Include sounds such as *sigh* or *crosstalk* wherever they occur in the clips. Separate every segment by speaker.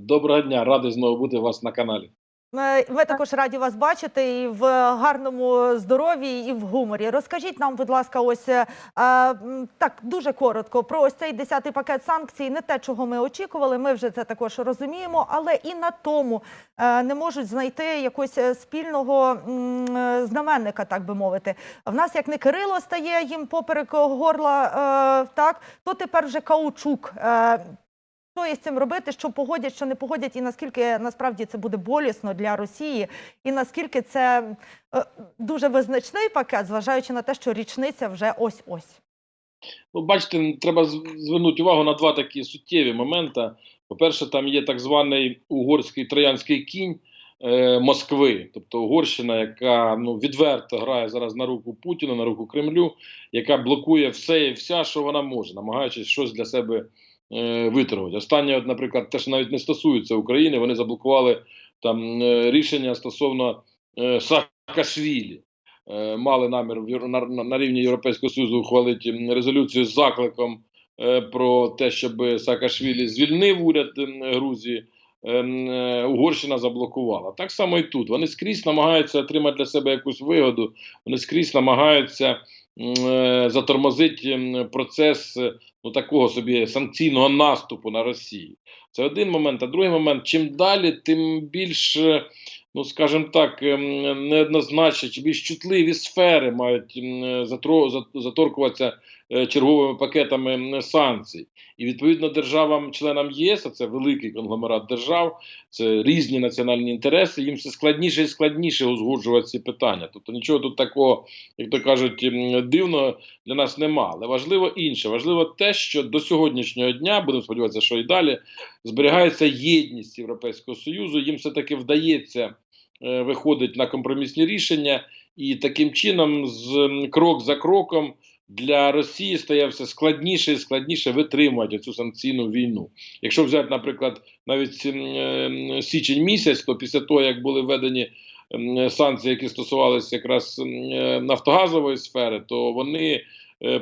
Speaker 1: Доброго дня, радий знову бути у вас на каналі.
Speaker 2: Ми ми також раді вас бачити і в гарному здоров'ї, і в гуморі. Розкажіть нам, будь ласка, ось е, так дуже коротко про ось цей десятий пакет санкцій. Не те, чого ми очікували. Ми вже це також розуміємо, але і на тому е, не можуть знайти якогось е, спільного м, е, знаменника, так би мовити. В нас як не Кирило стає їм поперек горла, е, так то тепер вже каучук. Е, що є з цим робити, що погодять, що не погодять, і наскільки насправді це буде болісно для Росії, і наскільки це е, дуже визначний пакет, зважаючи на те, що річниця вже ось ось.
Speaker 1: Ну, бачите, треба звернути увагу на два такі суттєві моменти. По-перше, там є так званий угорський троянський кінь е, Москви, тобто Угорщина, яка ну, відверто грає зараз на руку Путіну, на руку Кремлю, яка блокує все і вся, що вона може, намагаючись щось для себе е, виторгувати. Останнє, наприклад, те, що навіть не стосується України, вони заблокували там е, рішення стосовно е, Саакашвілі. Е, мали намір на, на, на рівні Європейського Союзу ухвалити резолюцію з закликом е, про те, щоб Саакашвілі звільнив уряд Грузії. Ем, Угорщина заблокувала. Так само і тут. Вони скрізь намагаються отримати для себе якусь вигоду, вони скрізь намагаються е, затормозити м, процес е, ну, такого собі санкційного наступу на Росію. Це один момент. А другий момент, чим далі, тим більш, е, ну скажімо так, ем, неоднозначні чи більш чутливі сфери мають заторкуватися е, черговими пакетами санкцій. І відповідно державам-членам ЄС, а це великий конгломерат держав, це різні національні інтереси. Їм все складніше і складніше узгоджувати ці питання. Тобто нічого тут такого, як то кажуть, дивного для нас нема. Але важливо інше. Важливо те, що до сьогоднішнього дня, будемо сподіватися, що і далі зберігається єдність Європейського союзу. Їм все таки вдається виходить на компромісні рішення, і таким чином, з крок за кроком. Для Росії стає все складніше і складніше витримувати цю санкційну війну. Якщо взяти, наприклад, навіть е, січень місяць, то після того, як були введені санкції, які стосувалися якраз е, нафтогазової сфери, то вони е,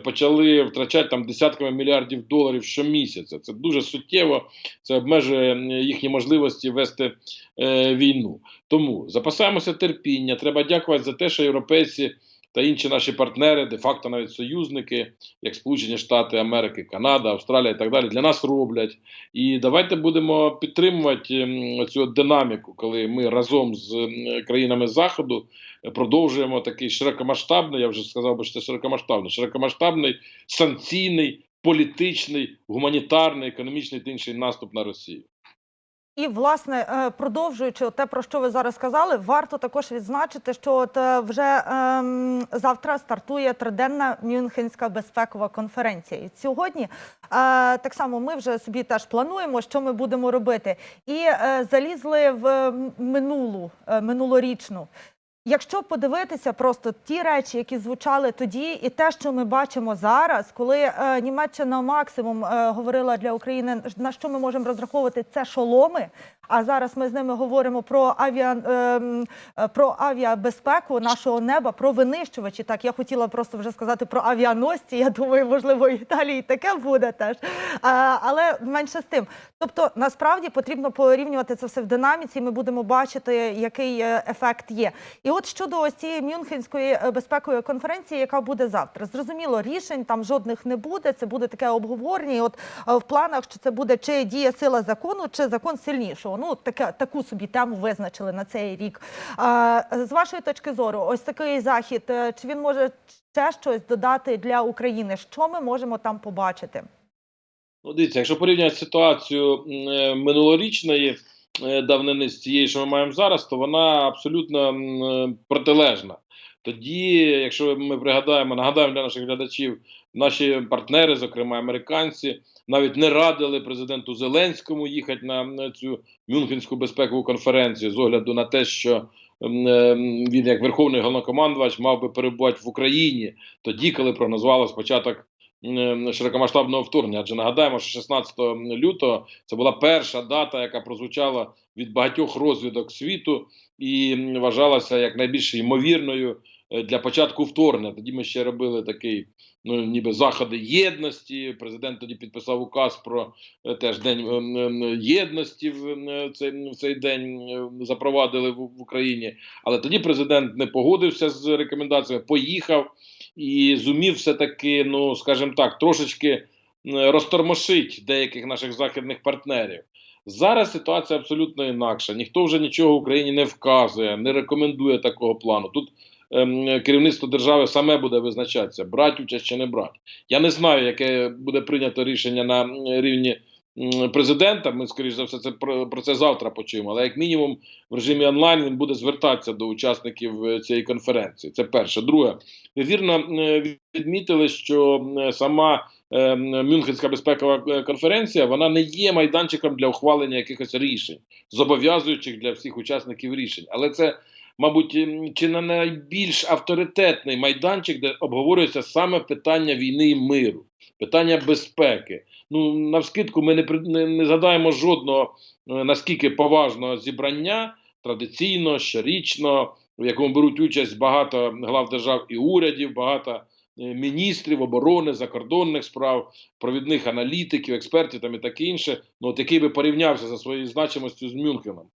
Speaker 1: почали втрачати там десятками мільярдів доларів щомісяця. Це дуже суттєво, це обмежує їхні можливості вести е, війну. Тому запасаємося терпіння. Треба дякувати за те, що європейці та інші наші партнери, де-факто навіть союзники, як Сполучені Штати Америки, Канада, Австралія і так далі, для нас роблять. І давайте будемо підтримувати цю динаміку, коли ми разом з країнами Заходу продовжуємо такий широкомасштабний, я вже сказав би, що це широкомасштабний, широкомасштабний санкційний, політичний, гуманітарний, економічний та інший наступ на Росію.
Speaker 2: І власне е, продовжуючи те, про що ви зараз сказали, варто також відзначити, що от е, вже ем, завтра стартує триденна Мюнхенська безпекова конференція. І сьогодні е, так само ми вже собі теж плануємо, що ми будемо робити, і е, залізли в минулу е, минулорічну. Якщо подивитися просто ті речі, які звучали тоді, і те, що ми бачимо зараз, коли е, Німеччина максимум е, говорила для України, на що ми можемо розраховувати, це шоломи. А зараз ми з ними говоримо про авіа е, е, про авіабезпеку нашого неба, про винищувачі. Так я хотіла просто вже сказати про авіаносці. Я думаю, можливо, і далі і таке буде теж. А, але менше з тим. Тобто, насправді потрібно порівнювати це все в динаміці. і Ми будемо бачити, який е, ефект є. І от щодо ось цієї Мюнхенської е, безпекової конференції, яка буде завтра, зрозуміло, рішень там жодних не буде. Це буде таке обговорення. І от е, в планах, що це буде чи діє сила закону, чи закон сильнішого. Ну таке таку собі тему визначили на цей рік. А, з вашої точки зору, ось такий захід, е, чи він може ще щось додати для України? Що ми можемо там побачити?
Speaker 1: Ну, дивіться, якщо порівняти ситуацію минулорічної давнини з цією, що ми маємо зараз, то вона абсолютно е, протилежна. Тоді, якщо ми пригадаємо, нагадаємо для наших глядачів, наші партнери, зокрема американці, навіть не радили президенту Зеленському їхати на цю Мюнхенську безпекову конференцію з огляду на те, що е, він, як верховний головнокомандувач, мав би перебувати в Україні тоді, коли прогнозувалось початок широкомасштабного вторгнення. Адже нагадаємо, що 16 лютого це була перша дата, яка прозвучала від багатьох розвідок світу і вважалася як найбільш ймовірною е, для початку вторгнення. Тоді ми ще робили такий, ну ніби заходи єдності. Президент тоді підписав указ про е, теж день е, єдності в цей, в цей день запровадили в Україні. Але тоді президент не погодився з рекомендаціями, поїхав і зумів все таки, ну скажімо так, трошечки розтормошить деяких наших західних партнерів. Зараз ситуація абсолютно інакша. Ніхто вже нічого Україні не вказує, не рекомендує такого плану. Тут ем, керівництво держави саме буде визначатися, брати участь чи не брати. Я не знаю, яке буде прийнято рішення на рівні президента. Ми, скоріш за все, це про, це завтра почуємо. Але як мінімум в режимі онлайн він буде звертатися до учасників е, цієї конференції. Це перше. Друге, вірно е, відмітили, що е, сама Мюнхенська безпекова конференція вона не є майданчиком для ухвалення якихось рішень, зобов'язуючих для всіх учасників рішень. Але це, мабуть, чи не найбільш авторитетний майданчик, де обговорюється саме питання війни і миру, питання безпеки. Ну навскидку ми не не, не згадаємо жодного е, наскільки поважного зібрання традиційно, щорічно, в якому беруть участь багато глав держав і урядів, багато міністрів оборони, закордонних справ, провідних аналітиків, експертів там і таке інше, ну от який би порівнявся за своєю значимостю з Мюнхеном.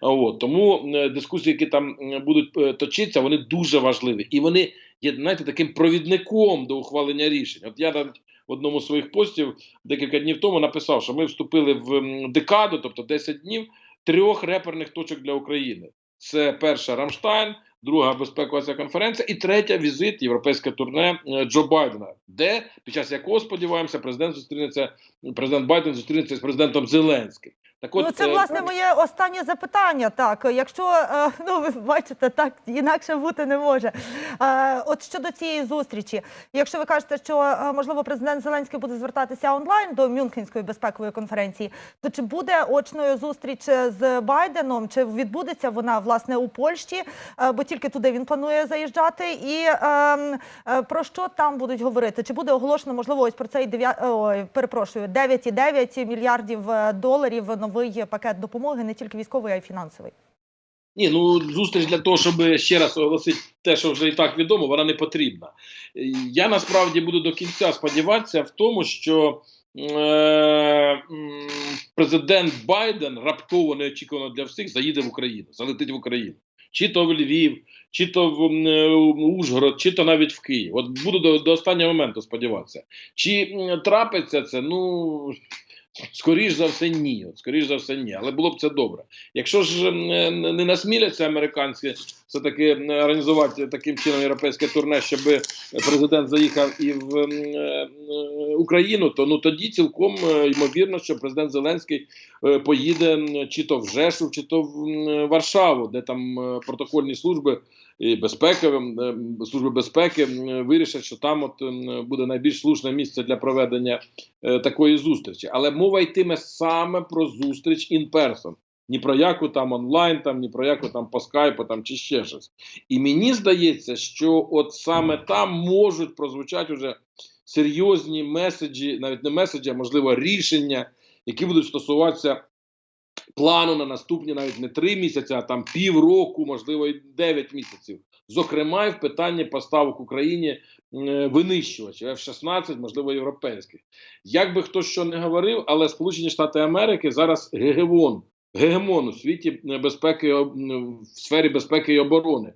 Speaker 1: От тому е, дискусії, які там е, будуть е, точитися, вони дуже важливі, і вони є знаєте, таким провідником до ухвалення рішень. От я навіть в одному з своїх постів декілька днів тому написав, що ми вступили в декаду, тобто 10 днів трьох реперних точок для України. Це перша Рамштайн, друга безпекова ця конференція, і третя візит європейське турне е, Джо Байдена, де під час якого сподіваємося, президент зустрінеться, президент Байден зустрінеться з президентом Зеленським. Так
Speaker 2: Ну, це
Speaker 1: е,
Speaker 2: власне моє останнє запитання. Так, якщо е, *laughs* ну ви бачите, так інакше бути не може. Е, От щодо цієї зустрічі, якщо ви кажете, що можливо президент Зеленський буде звертатися онлайн до Мюнхенської безпекової конференції, то чи буде очною зустріч з Байденом? Чи відбудеться вона власне у Польщі? Бо тільки туди він планує заїжджати, і е, е, про що там будуть говорити? Чи буде оголошено можливо ось про цей 9, ой, перепрошую 9,9 мільярдів доларів новий пакет допомоги, не тільки військовий, а й фінансовий?
Speaker 1: Ні, ну зустріч для того, щоб ще раз оголосити те, що вже і так відомо, вона не потрібна. Я насправді буду до кінця сподіватися в тому, що е, президент Байден раптово неочікувано для всіх заїде в Україну, залетить в Україну. Чи то в Львів, чи то в Ужгород, чи то навіть в Київ. От буду до, до останнього моменту сподіватися. Чи трапиться це? Ну скоріш за все, ні. Скоріш за все, ні. Але було б це добре. Якщо ж е, не насміляться американські все таки організувати таким чином європейське турне, щоб президент заїхав і в е, Україну, то ну тоді цілком е, ймовірно, що президент Зеленський поїде чи то в Жешув, чи то в Варшаву, де там протокольні служби і безпеки, е, служби безпеки вирішать, що там от буде найбільш слушне місце для проведення е, такої зустрічі. Але мова йтиме саме про зустріч in person. Ні про яку там онлайн, там, ні про яку там по скайпу там, чи ще щось. І мені здається, що от саме там можуть прозвучати вже серйозні меседжі, навіть не меседжі, а можливо рішення, які будуть стосуватися плану на наступні навіть не три місяці, а там півроку, можливо, і дев'ять місяців. Зокрема, і в питанні поставок Україні винищувачів F-16, можливо, європейських. Як би хто що не говорив, але Сполучені Штати Америки зараз гегемон, гегемон у світі е, безпеки в сфері безпеки і оборони.